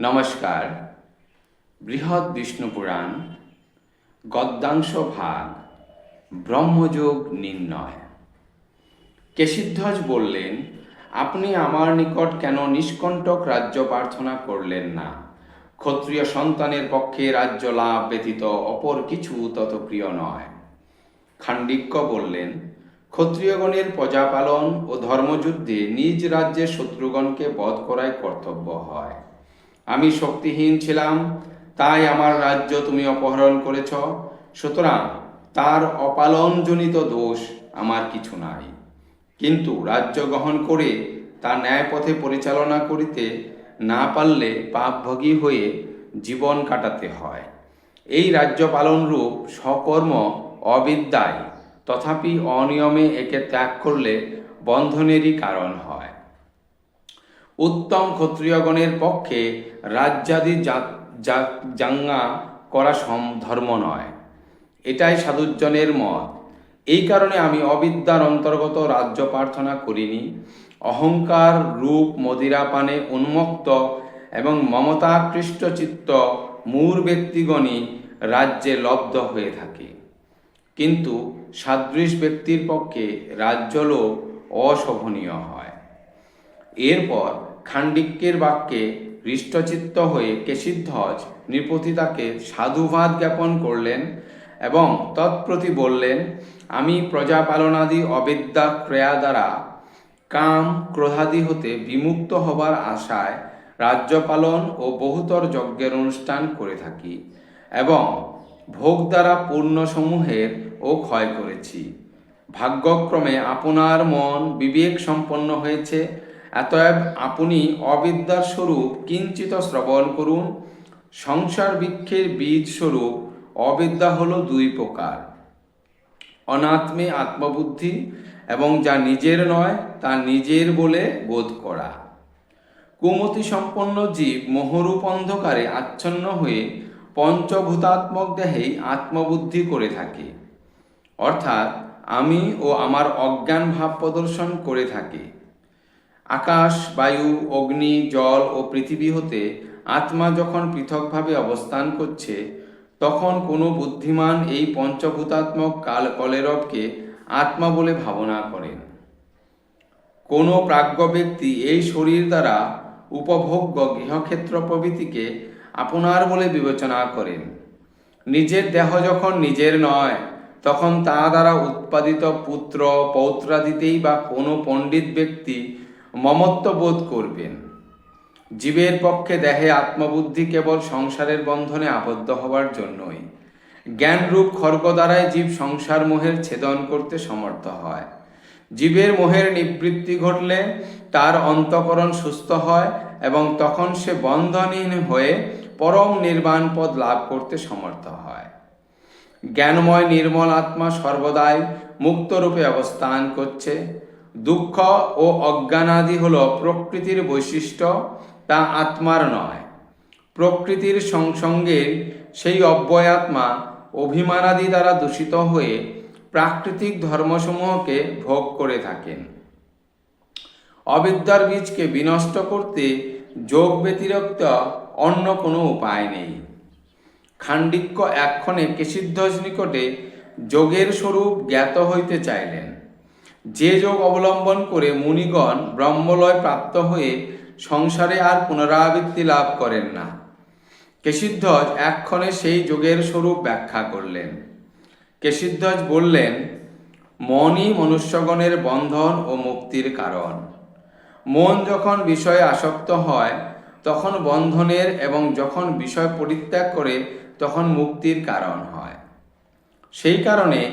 নমস্কার। বৃহৎ বিষ্ণু পুরাণ, গদ্যাংশ ভাগ, ব্রহ্মযোগ নির্ণয়। কেশিধ্বজ বললেন, আপনি আমার নিকট কেন নিষ্কণ্টক রাজ্য প্রার্থনা করলেন না? ক্ষত্রিয় সন্তানের পক্ষে রাজ্য লাভ ব্যতীত অপর কিছু তত প্রিয় নয়। খান্ডিক্য বললেন, ক্ষত্রিয়গণের প্রজাপালন ও ধর্মযুদ্ধে নিজ রাজ্যের শত্রুগণকে বধ করাই কর্তব্য। আমি শক্তিহীন ছিলাম, তাই আমার রাজ্য তুমি অপহরণ করেছ। সুতরাং তার অপালনজনিত দোষ আমার কিছু নাই। কিন্তু রাজ্য গ্রহণ করে তা ন্যায়পথে পরিচালনা করিতে না পারলে পাপভোগী হয়ে জীবন কাটাতে হয়। এই রাজ্য পালন রূপ সকর্ম অবিদ্যায় তথাপি অনিয়মে একে ত্যাগ করলে বন্ধনেরই কারণ হয়। উত্তম ক্ষত্রিয়গণের পক্ষে রাজ্যাদি জাঙ্গা করা সম, ধর্ম নয়। এটাই সাধুজনের মত। এই কারণে আমি অবিদ্যার অন্তর্গত রাজ্য প্রার্থনা করিনি। অহংকার রূপ মদিরা পানে উন্মুক্ত এবং মমতাকৃষ্ট চিত্ত মূর ব্যক্তিগণই রাজ্যে লব্ধ হয়ে থাকে। কিন্তু সাদৃশ ব্যক্তির পক্ষে রাজ্যলোক অশোভনীয় হয়। এরপর খাণ্ডিক্যের বাক্যে হৃষ্টচিত্ত হয়ে কেশিধ্বজ নৃপতিতাকে সাধুবাদ জ্ঞাপন করলেন এবং তৎপ্রতি বললেন, আমি প্রজাপালনাদি অবিদ্যা ক্রিয়া দ্বারা কাম ক্রোধাদি হতে বিমুক্ত হবার আশায় রাজ্যপালন ও বহুতর যজ্ঞের অনুষ্ঠান করে থাকি এবং ভোগ দ্বারা পূর্ণসমূহের ও ক্ষয় করেছি। ভাগ্যক্রমে আপনার মন বিবেক সম্পন্ন হয়েছে এতএব আপনি অবিদ্যার স্বরূপ কিঞ্চিত শ্রবণ করুন। সংসার বৃক্ষের বীজ স্বরূপ অবিদ্যা হল দুই প্রকার। অনাত্মে আত্মবুদ্ধি এবং যা নিজের নয়, তা নিজের বলে বোধ করা। কুমতি সম্পন্ন জীব মোহরূপ অন্ধকারে আচ্ছন্ন হয়ে পঞ্চভূতাত্মক দেহেই আত্মবুদ্ধি করে থাকে। অর্থাৎ আমি ও আমার অজ্ঞান ভাব প্রদর্শন করে থাকে। আকাশ, বায়ু, অগ্নি, জল ও পৃথিবী হতে আত্মা যখন পৃথকভাবে অবস্থান করছে, তখন কোনো বুদ্ধিমান এই পঞ্চভূতাত্মক কাল কলেরবকে আত্মা বলে ভাবনা করেন। কোনো প্রাজ্ঞ ব্যক্তি এই শরীর দ্বারা উপভোগ্য গৃহক্ষেত্র প্রভৃতিকে আপনার বলে বিবেচনা করেন। নিজের দেহ যখন নিজের নয়, তখন তা দ্বারা উৎপাদিত পুত্র, পৌত্রাদিতেই বা কোনো পণ্ডিত ব্যক্তি মমত্ব বোধ করবেন। জীবের পক্ষে দেহে আত্মবুদ্ধি কেবল সংসারের বন্ধনে আবদ্ধ হবার জন্যই। জ্ঞানরূপ খর্গ দ্বারাই জীব সংসার মোহের ছেদন করতে সমর্থ হয়। জীবের মোহের নিবৃত্তি ঘটলে তার অন্তকরণ সুস্থ হয় এবং তখন সে বন্ধনহীন হয়ে পরম নির্বাণ পদ লাভ করতে সমর্থ হয়। জ্ঞানময় নির্মল আত্মা সর্বদাই মুক্তরূপে অবস্থান করছে। দুঃখ ও অজ্ঞানাদি হল প্রকৃতির বৈশিষ্ট্য, তা আত্মার নয়। প্রকৃতির সঙ্গে সেই অব্যয়াত্মা অভিমানাদি দ্বারা দূষিত হয়ে প্রাকৃতিক ধর্মসমূহকে ভোগ করে থাকেন। অবিদ্যার বীজকে বিনষ্ট করতে যোগ ব্যতিরিক্ত অন্য কোনো উপায় নেই। খাণ্ডিক্য এক্ষণে কেশিধ্বজ নিকটে যোগের স্বরূপ জ্ঞাত হইতে চাইলেন। যে যোগ অবলম্বন করে মুনিগণ ব্রহ্মলয় প্রাপ্ত হয়ে সংসারে আর পুনরাবৃত্তি লাভ করেন না। কেশিধ্বজ এক্ষণে সেই যোগের স্বরূপ ব্যাখ্যা করলেন। কেশিধ্বজ বললেন, মনই মনুষ্যগণের বন্ধন ও মুক্তির কারণ। মন যখন বিষয়ে আসক্ত হয়, তখন বন্ধনের এবং যখন বিষয় পরিত্যাগ করে, তখন মুক্তির কারণ হয়। সেই কারণে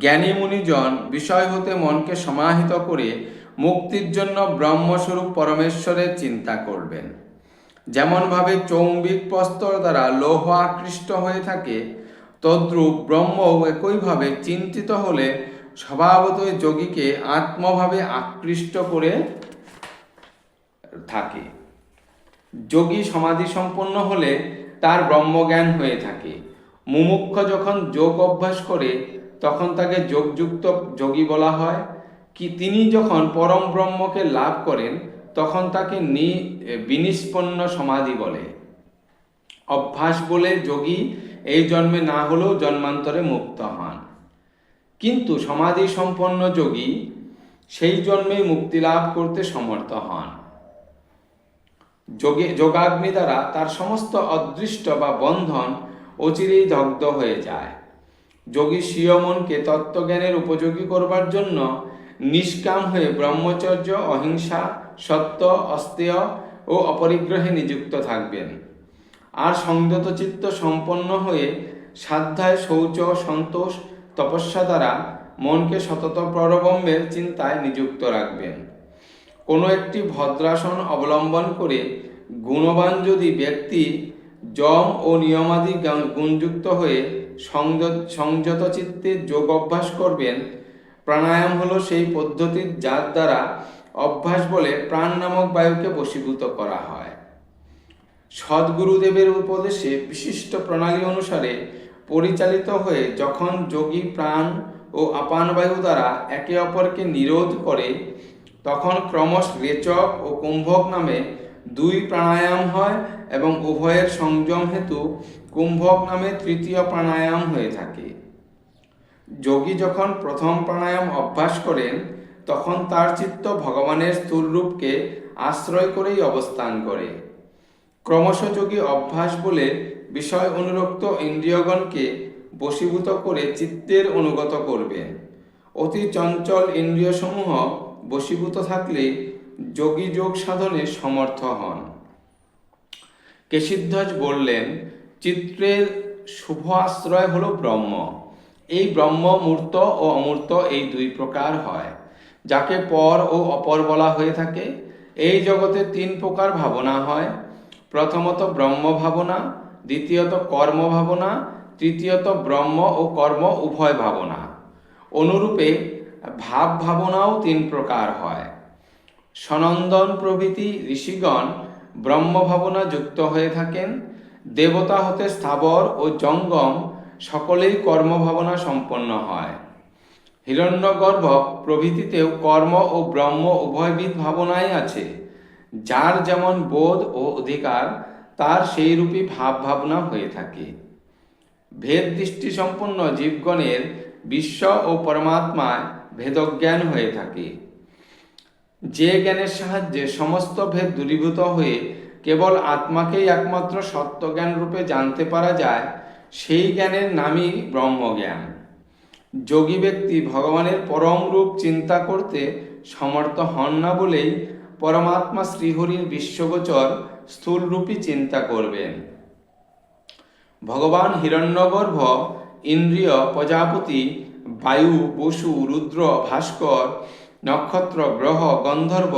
জ্ঞানী মুনিজন বিষয় হতে মনকে সমাহিত করে মুক্তির জন্য ব্রহ্মস্বরূপ পরমেশ্বরের চিন্তা করবেন। যেমনভাবে চৌম্বিক প্রস্তর দ্বারা লৌহ আকৃষ্ট হয়ে থাকে, তদ্রূপ ব্রহ্ম একইভাবে চিন্তিত হলে স্বভাবতই যোগীকে আত্মভাবে আকৃষ্ট করে থাকে। যোগী সমাধি সম্পন্ন হলে তার ব্রহ্মজ্ঞান হয়ে থাকে। মুমুক্ষ যখন যোগ অভ্যাস করে তখন তাকে যোগযুক্ত যোগী বলা হয়। কি তিনি যখন পরম ব্রহ্মকে লাভ করেন, তখন তাকে নি বিনিষ্পন্ন সমাধি বলে। অভ্যাস বলে যোগী, এই জন্মে না হলেও জন্মান্তরে মুক্ত হন। কিন্তু সমাধি সম্পন্ন যোগী সেই জন্মেই মুক্তি লাভ করতে সমর্থ হন। যোগে, যোগাগ্নি দ্বারা তার সমস্ত অদৃষ্ট বা বন্ধন অচিরেই দগ্ধ হয়ে যায়। যোগী স্বীয় মনকে তত্ত্বজ্ঞানের উপযোগী করবার জন্য নিষ্কাম হয়ে ব্রহ্মচর্য, অহিংসা, সত্য, অস্তেয় ও অপরিগ্রহে নিযুক্ত থাকবেন। আর সংযত চিত্ত সম্পন্ন হয়ে সাধ্যায় শৌচ, সন্তোষ, তপস্যা দ্বারা মনকে সতত পরব্রহ্মের চিন্তায় নিযুক্ত রাখবেন। কোনো একটি ভদ্রাসন অবলম্বন করে গুণবান যদি ব্যক্তি যম ও নিয়মাদি গুণযুক্ত হয়ে সংযত চিত্তে যোগ অভ্যাস করবেন। প্রাণায়াম হলো সেই পদ্ধতির যার দ্বারা অভ্যাস বলে প্রাণ নামক বায়ুকে বশীভূত করা হয়। সদ্গুরুদেবের উপদেশে বিশিষ্ট প্রণালী অনুসারে পরিচালিত হয়ে যখন যোগী প্রাণ ও আপান বায়ু দ্বারা একে অপরকে নিরোধ করে, তখন ক্রমশ রেচক ও কুম্ভক নামে দুই প্রাণায়াম হয় এবং উভয়ের সংযম হেতু কুম্ভক নামে তৃতীয় প্রাণায়াম হয়ে থাকে। যোগী যখন প্রথম প্রাণায়াম অভ্যাস করেন, তখন তার চিত্ত ভগবানের স্থূল রূপকে আশ্রয় করেই অবস্থান করে। ক্রমশ যোগী অভ্যাস বলে বিষয় অনুরক্ত ইন্দ্রিয়গণকে বশীভূত করে চিত্তের অনুগত করবেন। অতি চঞ্চল ইন্দ্রিয়সমূহ বশীভূত থাকলে যোগী যোগ সাধনে সমর্থ হন। কেশিধ্বজ বললেন চিত্রের শুভ আশ্রয় হলো ব্রহ্ম। এই ব্রহ্ম মূর্ত ও অমূর্ত এই দুই প্রকার হয়। যাকে পর ও অপর বলা হয়ে থাকে। এই জগতে তিন প্রকার ভাবনা হয়। প্রথমত ব্রহ্ম ভাবনা, দ্বিতীয়ত কর্ম ভাবনা, তৃতীয়ত ব্রহ্ম ও কর্ম উভয় ভাবনা। অনুরূপে ভাব ভাবনাও তিন প্রকার হয়। সনন্দন প্রভৃতি ঋষিগণ ব্রহ্ম ভাবনা যুক্ত হয়ে থাকেন। দেবতা হতে স্থাবর ও জঙ্গম সকলেই কর্মভাবনা সম্পন্ন হয়। হিরণ্যগর্ভ প্রভৃতিতেও কর্ম ও ব্রহ্ম উভয়বিধ ভাবনাই আছে। যার যেমন বোধ ও অধিকার, তার সেই রূপী ভাব ভাবনা হয়ে থাকে। ভেদ দৃষ্টি সম্পন্ন জীবগণের বিশ্ব ও পরমাত্মায় ভেদজ্ঞান হয়ে থাকে। যে জ্ঞানের সাহায্যে সমস্ত ভেদ দূরীভূত হয়ে কেবল আত্মাকেই একমাত্র সত্যজ্ঞান রূপে জানতে পারা যায়, সেই জ্ঞানের নামই ব্রহ্মজ্ঞান। যোগী ব্যক্তি ভগবানের পরম রূপ চিন্তা করতে সমর্থ হন না বলেই পরমাত্মা শ্রীহরির বিশ্বগোচর স্থূলরূপী চিন্তা করবেন। ভগবান হিরণ্যগর্ভ, ইন্দ্রিয়, প্রজাপতি, বায়ু, বসু, রুদ্র, ভাস্কর, নক্ষত্র, গ্রহ, গন্ধর্ব,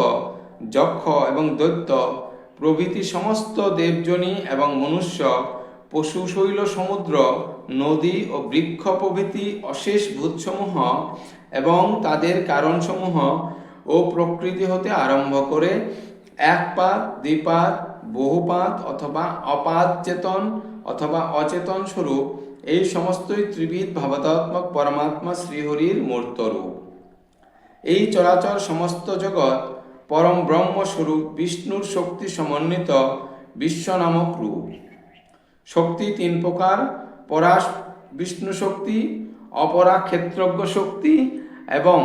যক্ষ এবং দৈত্য প্রভৃতি সমস্ত দেবজনী এবং মনুষ্য পশু শৈল সমুদ্র, নদী ও বৃক্ষ প্রভৃতি অশেষ ভূতসমূহ এবং তাদের কারণসমূহ ও প্রকৃতি হতে আরম্ভ করে একপাত দ্বিপাত বহুপাত অথবা অপাত চেতন অথবা অচেতন স্বরূপ, এই সমস্তই ত্রিবিধ ভাবতাত্মক পরমাত্মা শ্রীহরির মূর্ত রূপ এই চরাচর সমস্ত জগৎ পরম ব্রহ্মস্বরূপ বিষ্ণুর শক্তি সমন্বিত বিশ্ব নামক রূপ। শক্তি তিন প্রকার পরা বিষ্ণু শক্তি, অপরা ক্ষেত্রজ্ঞ শক্তি এবং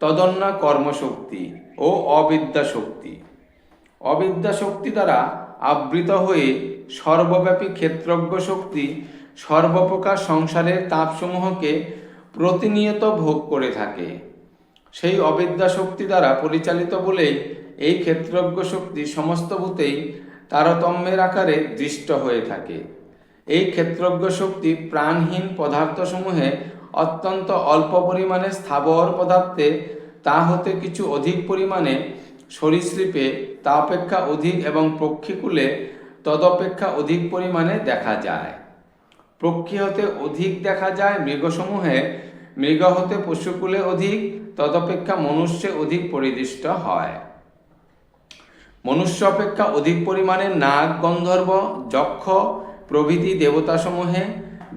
তদন্না কর্মশক্তি ও অবিদ্যা শক্তি। অবিদ্যা শক্তি দ্বারা আবৃত হয়ে সর্বব্যাপী ক্ষেত্রজ্ঞ শক্তি সর্বপ্রকার সংসারের তাপসমূহকে প্রতিনিয়ত ভোগ করে থাকে। সেই অবিদ্যা শক্তি দ্বারা পরিচালিত বলেই এই ক্ষেত্রজ্ঞ শক্তি সমস্ত ভূতেই তারতম্যের আকারে দৃষ্ট হয়ে থাকে। এই ক্ষেত্রজ্ঞ শক্তি প্রাণহীন পদার্থসমূহে অত্যন্ত অল্প পরিমাণে স্থাবর পদার্থে তা হতে কিছু অধিক পরিমাণে সরীসৃপে তা অপেক্ষা অধিক এবং পক্ষীকুলে তদপেক্ষা অধিক পরিমাণে দেখা যায়। পক্ষী হতে অধিক দেখা যায় মৃগসমূহে, মৃগ হতে পশুকুলে অধিক তদপেক্ষা মনুষ্যে অধিক পরিদৃষ্ট হয়। মনুষ্য অপেক্ষা অধিক পরিমাণে নাগ গন্ধর্ব, যক্ষ, প্রভৃতি দেবতাসমূহে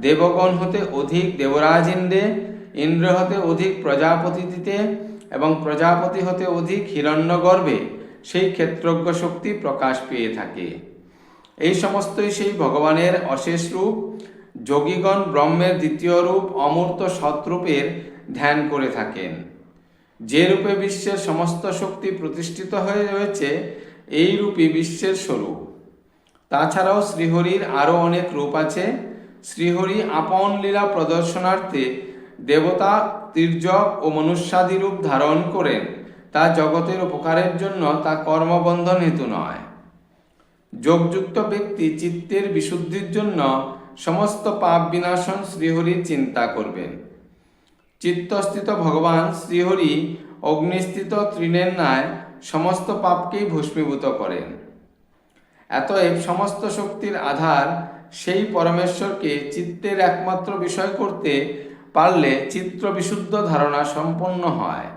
দেবগণ হতে অধিক দেবরাজ ইন্দ্রে ইন্দ্র হতে অধিক প্রজাপতিতে এবং প্রজাপতি হতে অধিক হিরণ্যগর্ভে সেই ক্ষেত্রজ্ঞ শক্তি প্রকাশ পেয়ে থাকে। এই সমস্তই সেই ভগবানের অশেষ রূপ, যোগীগণ ব্রহ্মের দ্বিতীয় রূপ, অমূর্ত সৎরূপের ধ্যান করে থাকেন। যে রূপে বিশ্বের সমস্ত শক্তি প্রতিষ্ঠিত হয়ে রয়েছে, এই রূপই বিশ্বের স্বরূপ। তাছাড়াও শ্রীহরির আরও অনেক রূপ আছে। শ্রীহরি আপন লীলা প্রদর্শনার্থে দেবতা, তির্যক ও মনুষ্যাদি রূপ ধারণ করেন। তা জগতের উপকারের জন্য তা কর্মবন্ধন হেতু নয়। যোগযুক্ত ব্যক্তি চিত্তের বিশুদ্ধির জন্য সমস্ত পাপ বিনাশন শ্রীহরির চিন্তা করবেন। চিত্তস্থিত ভগবান শ্রীহরি অগ্নিস্থিত তৃণের ন্যায় সমস্ত পাপকেই ভস্মীভূত করেন। এতএব সমস্ত শক্তির আধার সেই পরমেশ্বরকে চিত্তের একমাত্র বিষয় করতে পারলে চিত্র বিশুদ্ধ ধারণা সম্পন্ন হয়।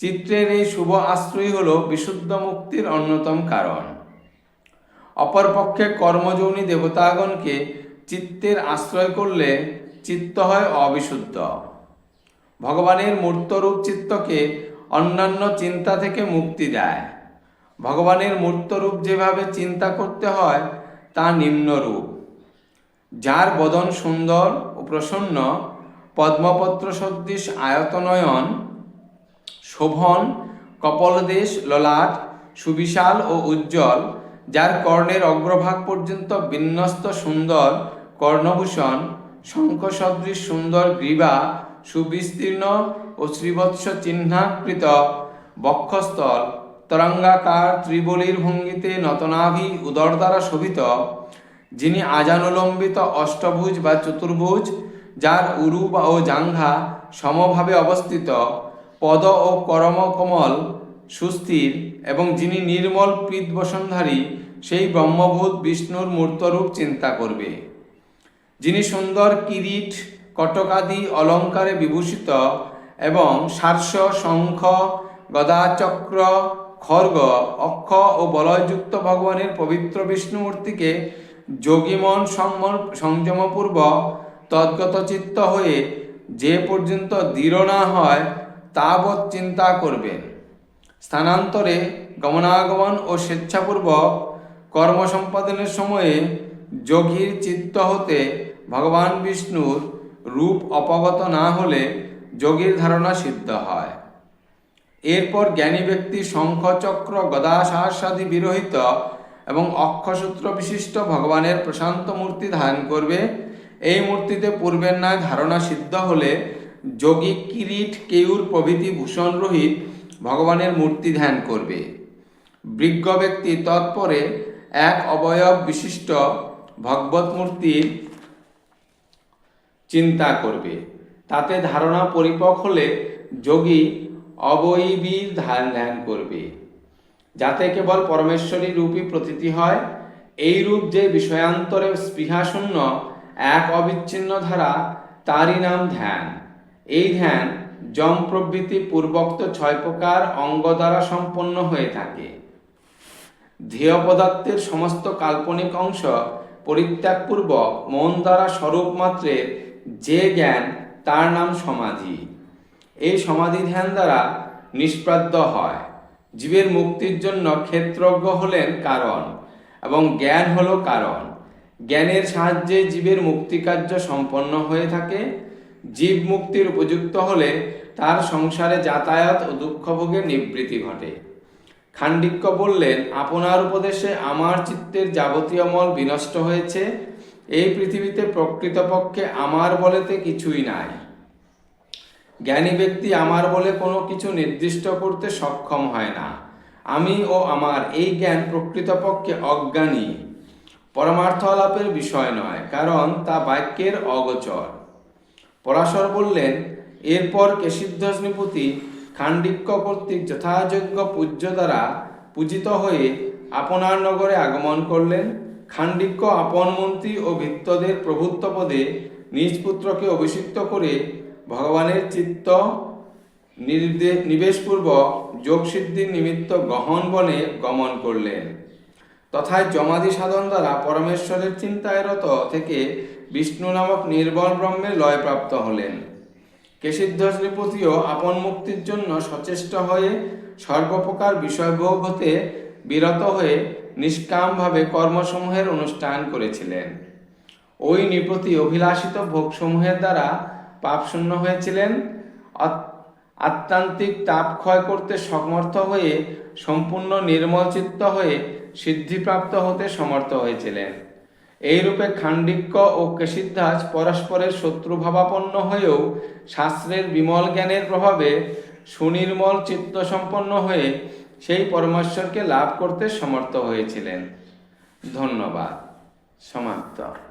চিত্রের এই শুভ আশ্রয় হল বিশুদ্ধ মুক্তির অন্যতম কারণ। অপরপক্ষে কর্মযৌনী দেবতাগণকে চিত্তের আশ্রয় করলে চিত্ত হয় অবিশুদ্ধ। ভগবানের মূর্তরূপ চিত্তকে অন্যান্য চিন্তা থেকে মুক্তি দেয়। ভগবানের মূর্তরূপ যেভাবে চিন্তা করতে হয়, তা নিম্নরূপ। যার বদন সুন্দর ও প্রসন্ন, পদ্মপত্র সদৃশ আয়তনয়ন, শোভন কপলদেশ ললাট, সুবিশাল ও উজ্জ্বল, যার কর্ণের অগ্রভাগ পর্যন্ত বিন্যস্ত সুন্দর কর্ণভূষণ, শঙ্খ সদৃশ সুন্দর গ্রীবা সুবিস্তীর্ণ ও শ্রীবৎস চিহ্নাকৃত বক্ষস্থল তরঙ্গাকার ত্রিবলীর ভঙ্গিতে নতনাভি উদর দ্বারা শোভিত, যিনি আজানুলম্বিত অষ্টভুজ বা চতুর্ভুজ, যার উরু বা ও জাঙ্ঘা সমভাবে অবস্থিত, পদ ও করমকমল, সুস্থির এবং যিনি নির্মল বসনধারী সেই ব্রহ্মভূত বিষ্ণুর মূর্তরূপ চিন্তা করবে। যিনি সুন্দর কিরিট কটকাদি অলঙ্কারে বিভূষিত এবং সার্স শঙ্খ গদাচক্র, খর্গ, অক্ষ ও বলয়যুক্ত ভগবানের পবিত্র বিষ্ণুমূর্তিকে যোগীমন সংযমপূর্বক তদ্গত চিত্ত হয়ে যে পর্যন্ত দৃঢ় না হয়, তাবৎ চিন্তা করবেন। স্থানান্তরে গমনাগমন ও স্বেচ্ছাপূর্বক কর্ম সম্পাদনের সময়ে যোগীর চিত্ত হতে ভগবান বিষ্ণুর রূপ অপগত না হলে যোগীর ধারণা সিদ্ধ হয়। এরপর জ্ঞানী ব্যক্তি শঙ্খচক্র গদা সহস্রাদি বিরহিত এবং অক্ষসূত্র বিশিষ্ট ভগবানের প্রশান্ত মূর্তি ধারণ করবে। এই মূর্তিতে পূর্বের ন্যায় ধারণা সিদ্ধ হলে যোগী কিরিট, কেউর প্রভৃতি ভূষণ রহিত ভগবানের মূর্তি ধ্যান করবে। বৃজ্ঞ ব্যক্তি তৎপরে এক অবয়ব বিশিষ্ট ভগবত মূর্তির চিন্তা করবে। তাতে ধারণা পরিপক হলে যোগী অবয়বীর ধ্যান ধ্যান করবে। যাতে কেবল পরমেশ্বরী রূপী প্রতীতি হয় এই রূপ যে বিষয়ান্তরে স্পৃহাশূন্য, এক অবিচ্ছিন্ন ধারা, তারই নাম ধ্যান। এই ধ্যান যম প্রভৃতি পূর্বোক্ত ছয় প্রকার অঙ্গ দ্বারা সম্পন্ন হয়ে থাকে। ধ্যেয় পদার্থের সমস্ত কাল্পনিক অংশ পরিত্যাগপূর্বক মন দ্বারা স্বরূপ মাত্রের যে জ্ঞান তার নাম সমাধি। এই সমাধি ধ্যান দ্বারা নিষ্প্রাদ্য হয়। জীবের মুক্তির জন্য ক্ষেত্রজ্ঞ হলেন কারণ এবং জ্ঞান হলো কারণ। জ্ঞানের সাহায্যে জীবের মুক্তিকার্য সম্পন্ন হয়ে থাকে। জীব মুক্তির উপযুক্ত হলে তার সংসারে যাতায়াত ও দুঃখভোগের নিবৃত্তি ঘটে। খান্ডিক্য বললেন, আপনার উপদেশে আমার চিত্তের যাবতীয় মল বিনষ্ট হয়েছে। এই পৃথিবীতে প্রকৃতপক্ষে আমার বলেতে কিছুই নাই। জ্ঞানী ব্যক্তি আমার বলে কোনো কিছু নির্দিষ্ট করতে সক্ষম হয় না। আমি ও আমার এই জ্ঞান প্রকৃতপক্ষে অজ্ঞানী। পরমার্থ আলাপের বিষয় নয়, কারণ তা বাক্যের অগোচর। পরাশর বললেন, এরপর কেশিধ্বজ নৃপতি খান্ডিক্য কর্তৃক যথাযোগ্য পূজ্য দ্বারা পূজিত হয়ে আপনার নগরে আগমন করলেন? খান্ডিক্য আপন মন্ত্রী ও ভিত্তদের প্রভুত্ব পদে নিজ পুত্রকে অভিষিক্ত করে ভগবানের চিত্ত নির্দেশ নিবেশপূর্বক যোগসিদ্ধির নিমিত্ত গহন বনে গমন করলেন। তথায় জমাদি সাধন দ্বারা পরমেশ্বরের চিন্তায় রত থেকে বিষ্ণু নামক নির্বল ব্রহ্মে লয়প্রাপ্ত হলেন। কেশিধ্বজ নৃপতিও আপন মুক্তির জন্য সচেষ্ট হয়ে সর্বপ্রকার বিষয়ভোগ হতে বিরত হয়ে নিষ্কামভাবে কর্মসমূহের অনুষ্ঠান করেছিলেন। ওই নৃপতি অভিলাষিত ভোগসমূহের দ্বারা পাপশূন্য হয়েছিলেন। আত- আত্মান্তিক তাপ ক্ষয় করতে সমর্থ হয়ে সম্পূর্ণ নির্মল চিত্ত হয়ে সিদ্ধিপ্রাপ্ত হতে সমর্থ হয়েছিলেন। এইরূপে খাণ্ডিক্য ও কেশিধ্বাজ পরস্পরের শত্রুভাবাপন্ন হয়েও শাস্ত্রের বিমল জ্ঞানের প্রভাবে সুনির্মল চিত্ত সম্পন্ন হয়ে সেই পরমেশ্বরকে লাভ করতে সমর্থ হয়েছিলেন। ধন্যবাদ। সমাপ্ত।